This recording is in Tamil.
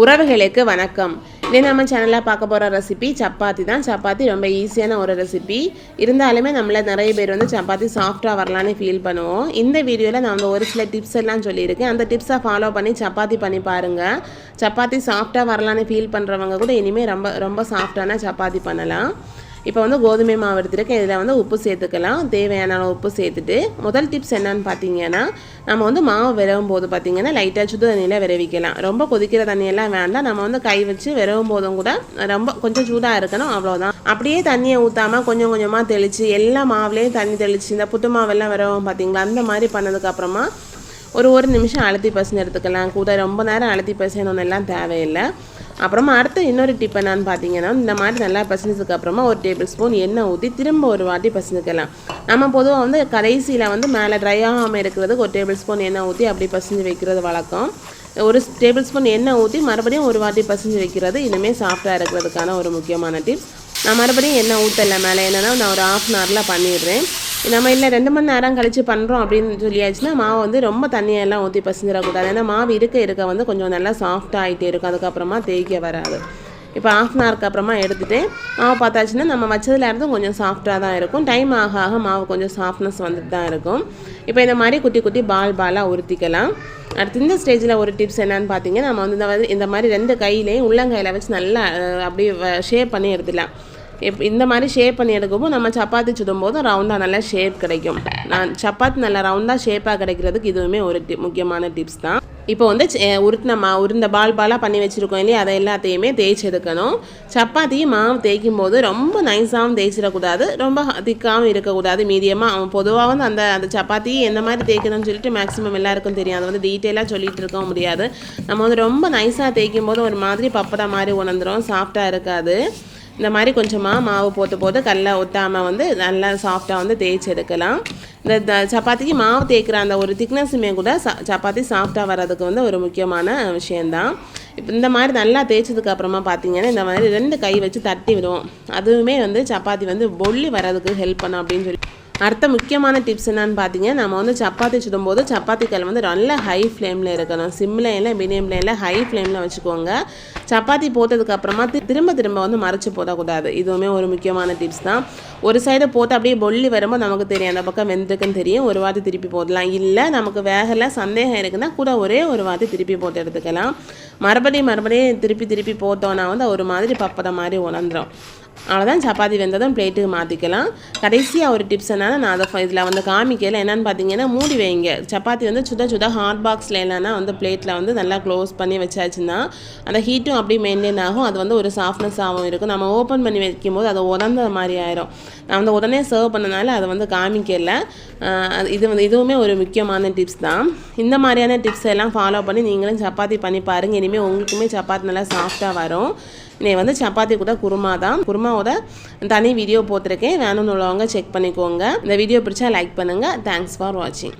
உறவுகளுக்கு வணக்கம். இதே நம்ம சேனலில் பார்க்க போகிற ரெசிபி சப்பாத்தி தான். சப்பாத்தி ரொம்ப ஈஸியான ஒரு ரெசிபி இருந்தாலுமே நம்மள நிறைய பேர் வந்து சப்பாத்தி சாஃப்டாக வரலான்னு ஃபீல் பண்ணுவோம். இந்த வீடியோவில் நான் வந்து ஒரு சில டிப்ஸ் எல்லாம் சொல்லியிருக்கேன். அந்த டிப்ஸை ஃபாலோ பண்ணி சப்பாத்தி பண்ணி பாருங்கள் சப்பாத்தி சாஃப்டாக வரலான்னு ஃபீல் பண்ணுறவங்க கூட இனிமேல் ரொம்ப ரொம்ப சாஃப்டான சப்பாத்தி பண்ணலாம். இப்போ வந்து கோதுமை மாவு எடுத்துருக்கேன் இதில் வந்து உப்பு சேர்த்துக்கலாம். தேவையான உப்பு சேர்த்துட்டு முதல் டிப்ஸ் என்னன்னு பார்த்தீங்கன்னா நம்ம வந்து மாவு விரவும் போது பார்த்தீங்கன்னா லைட்டாக சுடு தண்ணியில் விரவிக்கலாம். ரொம்ப கொதிக்கிற தண்ணியெல்லாம் வேண்டாம். நம்ம வந்து கை வச்சு விரவும் போதும் கூட ரொம்ப கொஞ்சம் சூடாக இருக்கணும். அவ்வளோதான் அப்படியே தண்ணியை ஊற்றாமல் கொஞ்சம் கொஞ்சமாக தெளித்து எல்லா மாவுலேயும் தண்ணி தெளித்து இந்த புட்டு மாவெல்லாம் விரவும் பார்த்தீங்களா அந்த மாதிரி பண்ணதுக்கப்புறமா ஒரு ஒரு நிமிஷம் அழுத்தி பசங்க எடுத்துக்கலாம். கூட ரொம்ப நேரம் அழுத்தி பசங்கணும் எல்லாம் தேவையில்லை. அப்புறமா அடுத்து இன்னொரு டிப் என்னன்னு பார்த்தீங்கன்னா இந்த மாதிரி நல்லா பசஞ்சதுக்கு அப்புறமா ஒரு டேபிள் ஸ்பூன் எண்ணெய் ஊற்றி திரும்ப ஒரு வாட்டி பசஞ்சுக்கலாம். நம்ம பொதுவாக வந்து கடைசியில் வந்து மேலே ட்ரை ஆகாமல் இருக்கிறதுக்கு ஒரு டேபிள் ஸ்பூன் எண்ணெய் ஊற்றி அப்படி பசஞ்சு வைக்கிறது வழக்கம். ஒரு டேபிள் ஸ்பூன் எண்ணெய் ஊற்றி மறுபடியும் ஒரு வாட்டி பசஞ்சு வைக்கிறது இனிமேல் சாஃப்டாக இருக்கிறதுக்கான ஒரு முக்கியமான டிப்ஸ் நான் மறுபடியும் எண்ணெய் ஊற்றலை மேலே என்னென்னா நான் ஒரு ஆஃப் அன் ஹவரில் பண்ணிடுறேன். நம்ம இல்லை ரெண்டு மணி நேரம் கழித்து பண்ணுறோம் அப்படின்னு சொல்லியாச்சுன்னா மாவு வந்து ரொம்ப தண்ணியெல்லாம் ஊற்றி பசஞ்சிடக்கூடாது. ஏன்னா மாவு இருக்க இருக்க வந்து கொஞ்சம் நல்லா சாஃப்டாக ஆகிட்டே இருக்கும். அதுக்கப்புறமா தேய்க்க வராது. இப்போ ஆஃப் அன் ஹவருக்கு அப்புறமா எடுத்துகிட்டு மாவு பார்த்தாச்சுன்னா நம்ம வச்சதுல இருந்து கொஞ்சம் சாஃப்டாக தான் இருக்கும். டைம் ஆக ஆக மாவு கொஞ்சம் சாஃப்ட்னஸ் வந்துட்டு தான் இருக்கும். இப்போ இந்த மாதிரி குட்டி குட்டி பால் பாலாக உருத்திக்கலாம் அடுத்து இந்த ஸ்டேஜில் ஒரு டிப்ஸ் என்னன்னு பார்த்தீங்கன்னா நம்ம வந்து இந்த மாதிரி இந்த மாதிரி ரெண்டு கையிலையும் உள்ளங்கையில் வச்சு நல்லா அப்படியே ஷேப் பண்ணி எடுத்துடலாம் இப் இந்த மாதிரி ஷேப் பண்ணி எடுக்கும்போது நம்ம சப்பாத்தி சுடும்போது ரவுண்டாக நல்லா ஷேப் கிடைக்கும். நான் சப்பாத்தி நல்லா ரவுண்டாக ஷேப்பாக கிடைக்கிறதுக்கு இதுவுமே ஒரு டி முக்கியமான டிப்ஸ் தான். இப்போ வந்து உருட்டின மா உருந்த பால் பாலாக பண்ணி வச்சுருக்கோம் இல்லையா? அதை எல்லாத்தையுமே தேய்ச்சி எடுக்கணும். சப்பாத்தி மாவு தேய்க்கும் போது ரொம்ப நைஸாகவும் தேய்ச்சிடக்கூடாது. ரொம்ப திக்காகவும் இருக்கக்கூடாது. மீடியமாக அவன் பொதுவாக வந்து அந்த அந்த சப்பாத்தி எந்த மாதிரி தேய்க்கணும்னு சொல்லிட்டு மேக்ஸிமம் எல்லாருக்கும் தெரியும். அதை வந்து டீட்டெயிலாக சொல்லிட்டு இருக்க முடியாது. நம்ம வந்து ரொம்ப நைஸாக தேய்க்கும் போது ஒரு மாதிரி பப்படா மாதிரி உணர்ந்துடும் சாஃப்டாக இருக்காது. இந்த மாதிரி கொஞ்சமாக மாவு போட்டு போட்டு கல்லை ஒட்டாமல் வந்து நல்லா சாஃப்டாக வந்து தேய்ச்சி எடுக்கலாம். இந்த சப்பாத்திக்கு மாவு தேய்க்கிற அந்த ஒரு திக்னஸுமே கூட சப்பாத்தி சாஃப்டாக வர்றதுக்கு வந்து ஒரு முக்கியமான விஷயந்தான் இப்போ இந்த மாதிரி நல்லா தேய்ச்சதுக்கு அப்புறமா பார்த்தீங்கன்னா இந்த மாதிரி ரெண்டு கை வச்சு தட்டி விடுவோம். அதுவுமே வந்து சப்பாத்தி வந்து பொல்லி வர்றதுக்கு ஹெல்ப் பண்ணும் அப்படின்னு சொல்லி அடுத்த முக்கியமான டிப்ஸ் என்னன்னு பார்த்தீங்கன்னா நம்ம வந்து சப்பாத்தி சுடும்போது சப்பாத்தி கல் வந்து நல்ல ஹை ஃப்ளேமில் இருக்கணும். சிம்மில் இல்லை மீடியம் இல்லை ஹை ஃப்ளேமில் வச்சுக்கோங்க. சப்பாத்தி போட்டதுக்கப்புறமா திரும்ப திரும்ப வந்து மறைச்சி போடக்கூடாது. இதுவுமே ஒரு முக்கியமான டிப்ஸ் தான். ஒரு சைடு போட்டு அப்படியே பொல்லி வரும்போது நமக்கு தெரியும் அந்த பக்கம் வெந்திருக்குன்னு தெரியும். ஒரு வாட்டி திருப்பி போடலாம். இல்லை நமக்கு வேகலை சந்தேகம் இருக்குன்னா கூட ஒரே ஒரு வாட்டி திருப்பி போட்டு எடுத்துக்கலாம். மறுபடியும் மறுபடியும் திருப்பி திருப்பி போட்டோன்னா வந்து ஒரு மாதிரி பப்பதை மாதிரி உணர்ந்துடும் அவ்வளோதான் சப்பாத்தி வெந்ததும் பிளேட்டுக்கு மாற்றிக்கலாம் கடைசியாக ஒரு டிப்ஸ் என்னன்னா நான் அதை இதில் வந்து காமிக்கல. என்னென்னு பார்த்தீங்கன்னா மூடி வைங்க. சப்பாத்தி வந்து சுட சுட ஹாட் பாக்ஸில் இல்லைன்னா வந்து பிளேட்டில் வந்து நல்லா க்ளோஸ் பண்ணி வச்சாச்சுன்னா அந்த ஹீட்டும் அப்படியே மெயின்டைன் ஆகும். அது வந்து ஒரு சாஃப்ட்னஸாகவும் இருக்கும். நம்ம ஓப்பன் பண்ணி வைக்கும்போது அது உடந்த மாதிரி ஆயிரும். நான் வந்து உடனே சர்வ் பண்ணனால அதை வந்து காமிக்கல. இது வந்து இதுவுமே ஒரு முக்கியமான டிப்ஸ் தான். இந்த மாதிரியான டிப்ஸ் எல்லாம் ஃபாலோ பண்ணி நீங்களும் சப்பாத்தி பண்ணி பாருங்கள் இனிமேல் உங்களுக்குமே சப்பாத்தி நல்லா சாஃப்டாக வரும். நீ வந்து சப்பாத்தி கூட குருமா தான். குருமாவோட தனி வீடியோ போட்டிருக்கேன். வேணும்னு உள்ளவங்க செக் பண்ணிக்கோங்க. இந்த வீடியோ பிடிச்சா லைக் பண்ணுங்கள் தேங்க்ஸ் ஃபார் வாட்சிங்